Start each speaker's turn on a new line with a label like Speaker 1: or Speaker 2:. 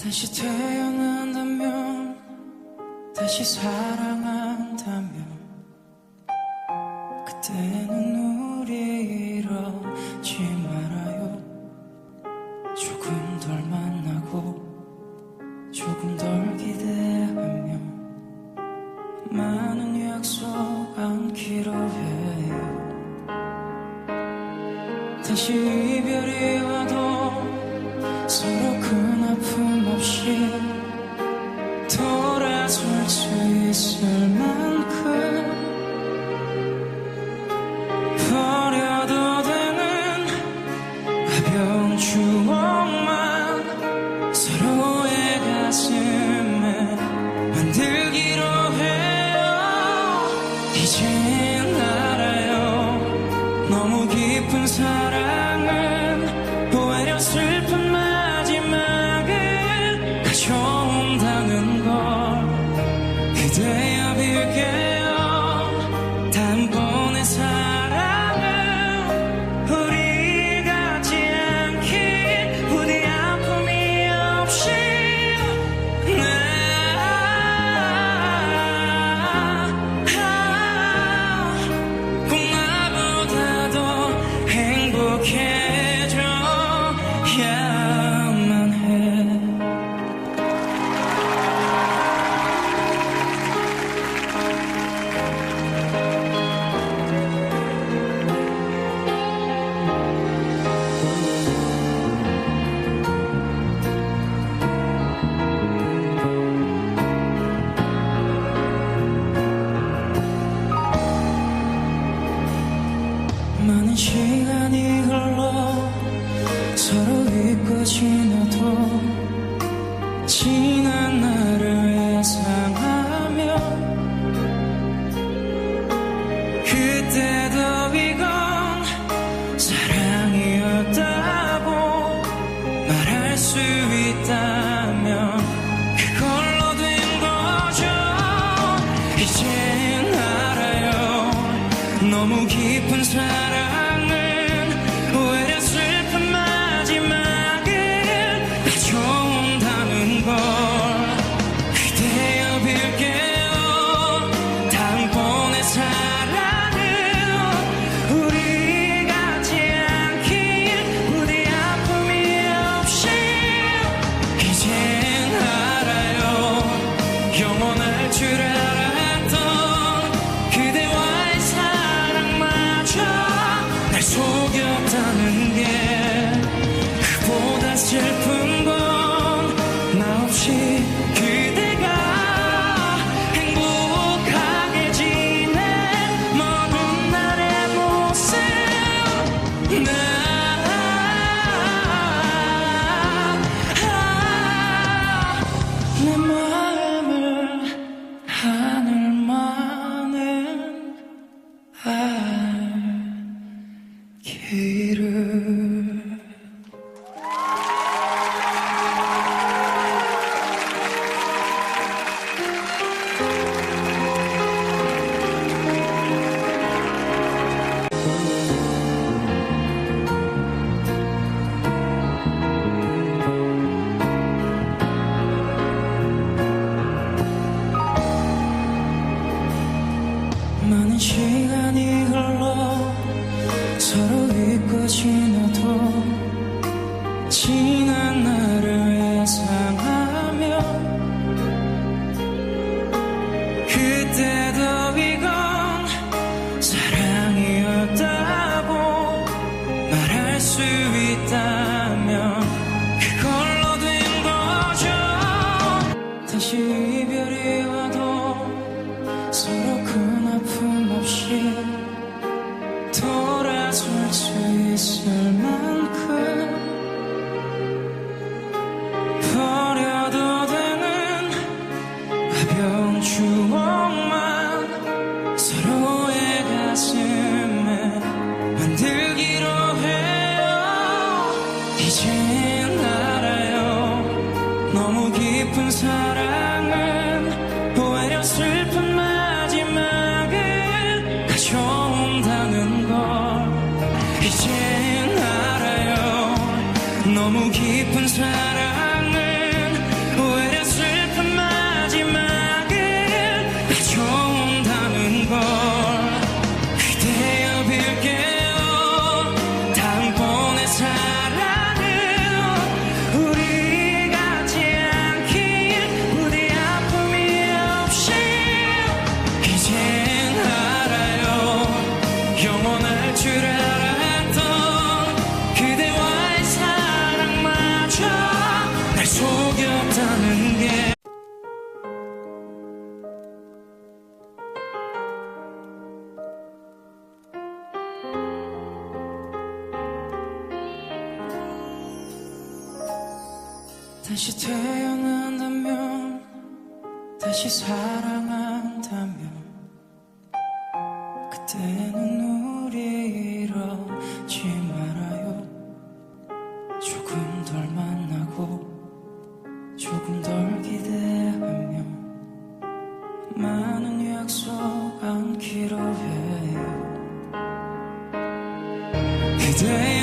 Speaker 1: 다시 태어난다면 다시 사랑한다면 그때는 우리 이러지 말아요. 조금 덜 너무 깊은 사랑은 오히려 슬픈 말 지난 나를 예상하며 그때도 이건 사랑이었다고 말할 수 있다면 그걸로 된 거죠. 다시 이별이 와도 서로 큰 아픔 없이 돌아설 수 있을 만큼 things happen 다시 태어난다면 다시 사랑한다면 그때는 우리 이러지 말아요. 조금 덜 만나고 조금 덜 기대하며 많은 약속 안기로 해요. 그대